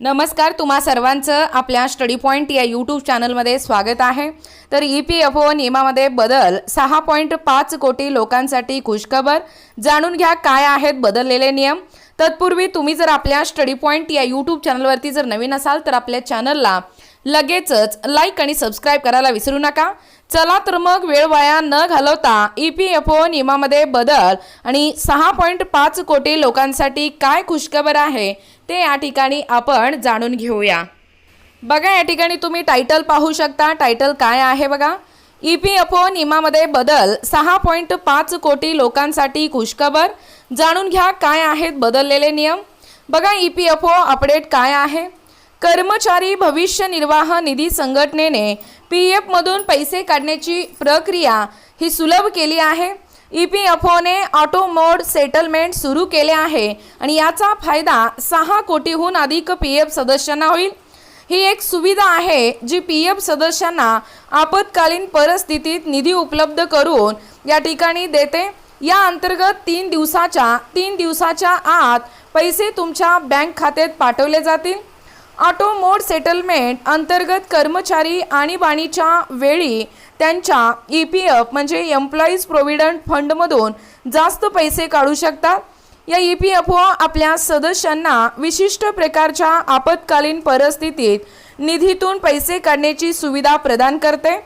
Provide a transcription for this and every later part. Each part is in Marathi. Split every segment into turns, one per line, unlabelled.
नमस्कार तुम्हा सर्वांचं आपल्या स्टडी पॉईंट या यूट्यूब चॅनलमध्ये स्वागत आहे. तर ई पी एफ ओ नियमामध्ये बदल सहा पॉईंट पाच कोटी लोकांसाठी खुशखबर. जाणून घ्या काय आहेत बदललेले नियम. तत्पूर्वी तुम्ही जर आपल्या स्टडी पॉईंट या यूट्यूब चॅनलवरती जर नवीन असाल तर आपल्या चॅनलला लगेचच लाईक आणि सबस्क्राईब करायला विसरू नका. चला तर मग वेळ वाया न घालवता ई पी एफ ओ नियमामध्ये बदल आणि सहा पॉईंट पाच कोटी लोकांसाठी काय खुशखबर आहे ते या ठिकाणी आपण जाणून घेऊया. बघा या ठिकाणी तुम्ही टायटल पाहू शकता. टायटल काय आहे बघा? ई पी एफ ओ नियमामध्ये बदल सहा पॉईंट पाच कोटी लोकांसाठी खुशखबर. जाणून घ्या काय आहेत बदललेले नियम. बघा E P F O update काय आहे? कर्मचारी भविष्य निर्वाह निधी संघटनेने पी एफमधून पैसे काढण्याची प्रक्रिया ही सुलभ केली आहे. ई पी एफ ओने ऑटो मोड सेटलमेंट सुरू केले आहे आणि याचा फायदा सहा कोटीहून अधिक पी एफ सदस्यांना होईल. ही एक सुविधा आहे जी पी एफ सदस्यांना आपत्कालीन परिस्थितीत निधी उपलब्ध करून या ठिकाणी देते. या अंतर्गत तीन दिवसाच्या तीन दिवसाच्या आत पैसे तुमच्या बँक खात्यात पाठवले जातील. ऑटो मोड सेटलमेंट अंतर्गत कर्मचारी आणीबाणीच्या वेळी त्यांच्या ई पी एफ म्हणजे एम्प्लॉईज प्रोव्हिडंट फंडमधून जास्त पैसे काढू शकतात. या ई पी एफ ओ आपल्या सदस्यांना विशिष्ट प्रकारच्या आपत्कालीन परिस्थितीत निधीतून पैसे काढण्याची सुविधा प्रदान करते.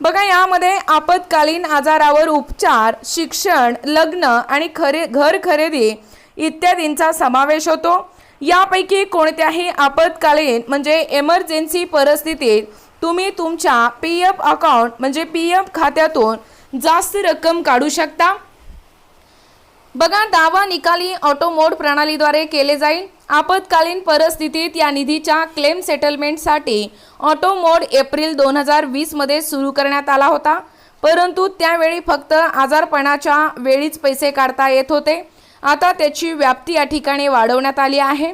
बघा यामध्ये आपत्कालीन आजारावर उपचार शिक्षण लग्न आणि खरे घर खरेदी इत्यादींचा समावेश होतो. यापैकी कोणत्याही आपत्कालीन म्हणजे एमर्जन्सी परिस्थितीत तुम्ही तुमच्या पी एफ अकाउंट म्हणजे पी एफ खात्यातून जास्त रक्कम काढू शकता. बघा दावा निकाली ऑटोमोड प्रणालीद्वारे केले जाईल. आपत्कालीन परिस्थितीत या निधीच्या क्लेम सेटलमेंटसाठी ऑटोमोड एप्रिल दोन हजार वीसमध्ये सुरू करण्यात आला होता. परंतु त्यावेळी फक्त आजारपणाच्या वेळीच पैसे काढता येत होते. आता त्याची व्याप्ती या ठिकाणी वाढवण्यात आली आहे.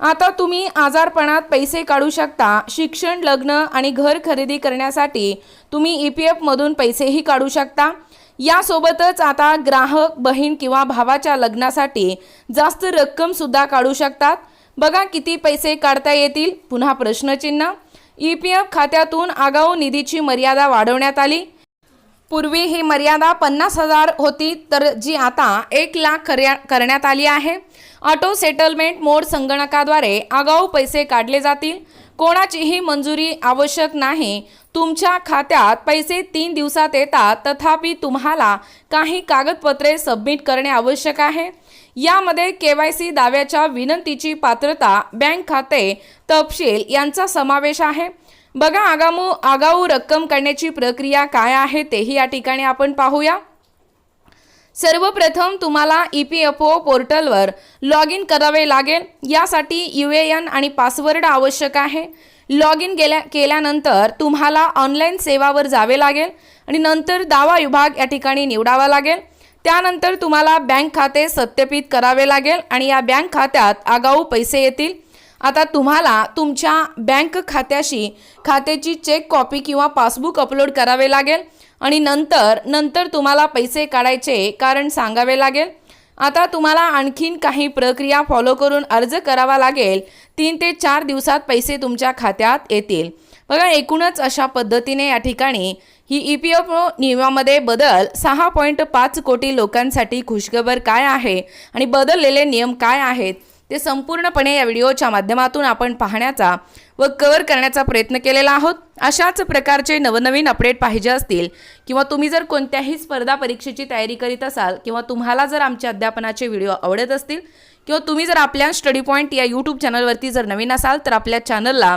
आता तुम्ही आजारपणात पैसे काढू शकता शिक्षण लग्न आणि घर खरेदी करण्यासाठी तुम्ही ई पी एफमधून पैसेही काढू शकता. यासोबतच आता ग्राहक बहीण किंवा भावाच्या लग्नासाठी जास्त रक्कमसुद्धा काढू शकतात. बघा किती पैसे काढता येतील. पुन्हा प्रश्नचिन्ह. ई पी एफ खात्यातून आगाऊ निधीची मर्यादा वाढवण्यात आली. पूर्वी ही मर्यादा पन्नास हजार होती तर जी आता एक लाख कर्या करण्यात आली आहे. ऑटो सेटलमेंट मोड संगणकाद्वारे आगाऊ पैसे काढले जातील. कोणाचीही मंजुरी आवश्यक नाही. तुमच्या खात्यात पैसे तीन दिवसात येतात तथापि तुम्हाला काही कागदपत्रे सबमिट करणे आवश्यक आहे. यामध्ये के वाय सी दाव्याच्या विनंतीची पात्रता बँक खाते तपशील यांचा समावेश आहे. बघा आगामू आगाऊ रक्कम काढण्याची प्रक्रिया काय आहे तेही या ठिकाणी आपण पाहूया. सर्वप्रथम तुम्हाला ई पी एफ ओ पोर्टलवर लॉग इन करावे लागेल. यासाठी यू ए एन आणि पासवर्ड आवश्यक आहे. लॉग इन गेल्या केल्यानंतर तुम्हाला ऑनलाईन सेवावर जावे लागेल आणि नंतर दावा विभाग या ठिकाणी निवडावा लागेल. त्यानंतर तुम्हाला बँक खाते सत्यापित करावे लागेल आणि या बँक खात्यात आगाऊ पैसे येतील. आता तुम्हाला तुमच्या बँक खात्याशी खात्याची चेक कॉपी किंवा पासबुक अपलोड करावे लागेल आणि नंतर नंतर तुम्हाला पैसे काढायचे कारण सांगावे लागेल. आता तुम्हाला आणखीन काही प्रक्रिया फॉलो करून अर्ज करावा लागेल. तीन ते चार दिवसात पैसे तुमच्या खात्यात येतील. बघा एकूणच अशा पद्धतीने या ठिकाणी ही ई पी एफ नियमामध्ये बदल सहा पॉईंट पाच कोटी लोकांसाठी खुशखबर काय आहे आणि बदललेले नियम काय आहेत ते संपूर्णपणे या व्हिडिओच्या माध्यमातून आपण पाहण्याचा व कव्हर करण्याचा प्रयत्न केलेला आहोत. अशाच प्रकारचे नवनवीन अपडेट पाहिजे असतील किंवा तुम्ही जर कोणत्याही स्पर्धा परीक्षेची तयारी करीत असाल किंवा तुम्हाला जर आमच्या अध्यापनाचे व्हिडिओ आवडत असतील किंवा तुम्ही जर आपल्या स्टडी पॉईंट या यूट्यूब चॅनलवरती जर नवीन असाल तर आपल्या चॅनलला